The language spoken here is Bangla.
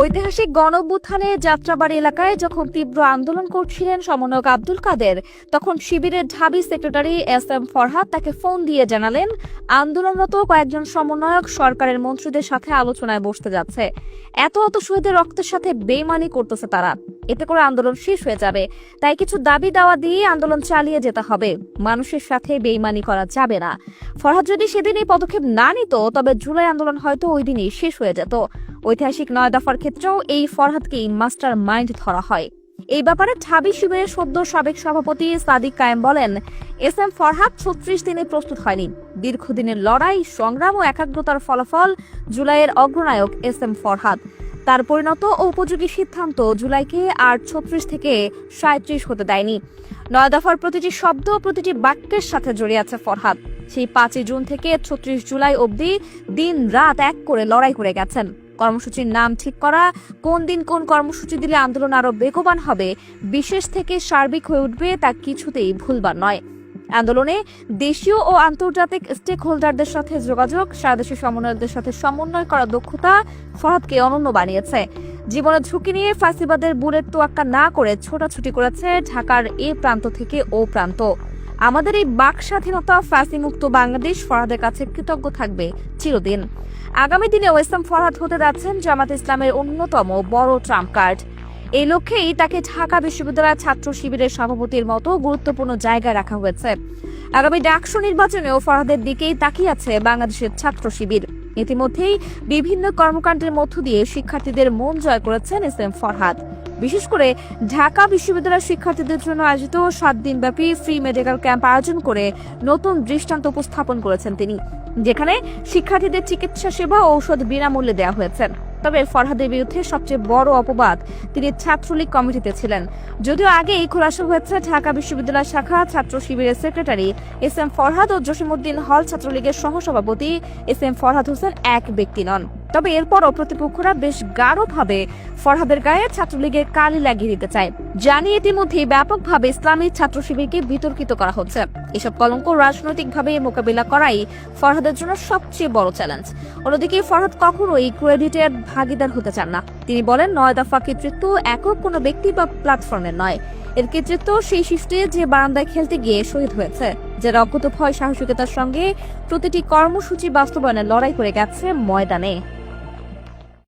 ঐতিহাসিক গণঅভ্যুত্থানে যাত্রাবাড়ি এলাকায় যখন তীব্র আন্দোলন করছিলেন সমন্বয়ক আব্দুল কাদের, তখন শিবিরের ঢাবি সেক্রেটারি এস এম ফরহাদ তাকে ফোন দিয়ে জানালেন, আন্দোলনরত কয়েকজন সমন্বয়ক সরকারের মন্ত্রীদের সাথে আলোচনায় বসতে যাচ্ছে। এত অত শহীদের রক্তের সাথে বেমানি করতেছে তারা। এতে করে আন্দোলন শেষ হয়ে যাবে। তাই কিছু দাবি দাওয়া দিয়ে আন্দোলন চালিয়ে যেতে হবে। মানুষের সাথে বেইমানি করা যাবে না। ফরহাদ যদি সেদিন এই পদক্ষেপ না নিত, তবে জুলাই আন্দোলন হয়তো ওই দিনই শেষ হয়ে যেত। ঐতিহাসিক নয় দফার ক্ষেত্রেও এই ফরহাদকেই মাস্টার মাইন্ড ধরা হয়। এই ব্যাপারে ঢাবি শিবিরের সদ্য সাবেক সভাপতি সাদিক কায়েম বলেন, এস এম ফরহাদ ছত্রিশ দিনে প্রস্তুত হয়নি। দীর্ঘদিনের লড়াই, সংগ্রাম ও একাগ্রতার ফলাফল জুলাইয়ের অগ্রনায়ক এস এম ফরহাদ। তার পরিণত ও উপযোগী সিদ্ধান্ত জুলাইকে আর ছত্রিশ থেকে সাঁত্রিশ হতে দেয়নি। নয় দফার প্রতিটি শব্দ প্রতিটি বাক্যের সাথে জড়িয়ে আছে ফরহাদ। সেই পাঁচই জুন থেকে ছত্রিশ জুলাই অবধি দিন রাত এক করে লড়াই করে গেছেন। কর্মসূচির নাম ঠিক করা। কোন দিন কোন কর্মসূচি দিলে আন্দোলন আরও বেগবান হবে, বিশেষ থেকে সার্বিক হয়ে উঠবে তা কিছুতেই ভুলবার নয়। আন্দোলনে দেশীয় ও আন্তর্জাতিক স্টেক হোল্ডারদের সাথে যোগাযোগ সারাদেশীয় সমন্বয়কদের সাথে সমন্বয় করার দক্ষতা ফরহাদকে অনন্য বানিয়েছে। জীবনের ঝুঁকি নিয়ে ফাঁসিবাদের বুলেট তোয়াক্কা না করে ছোটাছুটি করেছে ঢাকার এ প্রান্ত থেকে ও প্রান্ত। আমাদের এই বাক স্বাধীনতা মুক্ত বাংলাদেশ ফরহাদের কাছে কৃতজ্ঞ থাকবে চিরদিন। আগামী দিনে ওয়েসলাম ফরহাদ হতে যাচ্ছেন জামাত ইসলামের অন্যতম বড় ট্রাম্প কার্ড। এই লক্ষ্যেই তাকে ঢাকা বিশ্ববিদ্যালয়ের ছাত্র শিবিরের সভাপতির মতো গুরুত্বপূর্ণ জায়গায় রাখা হয়েছে। আগামী ডাকসু নির্বাচনেও ফরহাদের দিকেই তাকিয়ে আছে বাংলাদেশের ছাত্র শিবির। ইতিমধ্যেই বিভিন্ন কর্মকাণ্ডের মধ্য দিয়ে শিক্ষার্থীদের মন জয় করেছেন এস এম ফরহাদ। বিশেষ করে ঢাকা বিশ্ববিদ্যালয়ের শিক্ষার্থীদের জন্য আয়োজিত সাত দিনব্যাপী ফ্রি মেডিকেল ক্যাম্প আয়োজন করে নতুন দৃষ্টান্ত উপস্থাপন করেছেন তিনি, যেখানে শিক্ষার্থীদের চিকিৎসা সেবা ও ঔষধ বিনামূল্যে দেওয়া হয়েছে। তবে ফরহাদের বিরুদ্ধে সবচেয়ে বড় অপবাদ তিনি ছাত্রলীগ কমিটিতে ছিলেন। যদিও আগেই খোলাসা হয়েছে, ঢাকা বিশ্ববিদ্যালয় শাখা ছাত্র শিবিরের সেক্রেটারি এস এম ফরহাদ ও জসিমুদ্দিন হল ছাত্রলীগের সহসভাপতি এস এম ফরহাদ হোসেন এক ব্যক্তি নন। তবে এরপরও প্রতিপক্ষরা বেশ গাঢ়ভাবে ফরহাদের গায়ে ছাত্রলীগের কালি লাগিয়ে দিতে চায়। জানি ইতিমধ্যে ব্যাপকভাবে ইসলামী ছাত্র শিবিরকে বিতর্কিত করা হচ্ছে। এসব কলঙ্ক রাজনৈতিকভাবে মোকাবিলা করাই ফরহাদের জন্য সবচেয়ে বড় চ্যালেঞ্জ। অন্যদিকে ফরহাদ কখনোই ক্রেডিটের ভাগিদার হতে চান না। তিনি বলেন, নয় দফা কৃতিত্ব একক কোনো ব্যক্তি বা প্ল্যাটফর্মের নয়। এর কৃতিত্ব সেই শিফটে যে বারান্দায় খেলতে গিয়ে শহীদ হয়েছে। যারা অকুত ভয় সাহসিকতার সঙ্গে প্রতিটি কর্মসূচি বাস্তবায়নে লড়াই করে গেছে ময়দানে।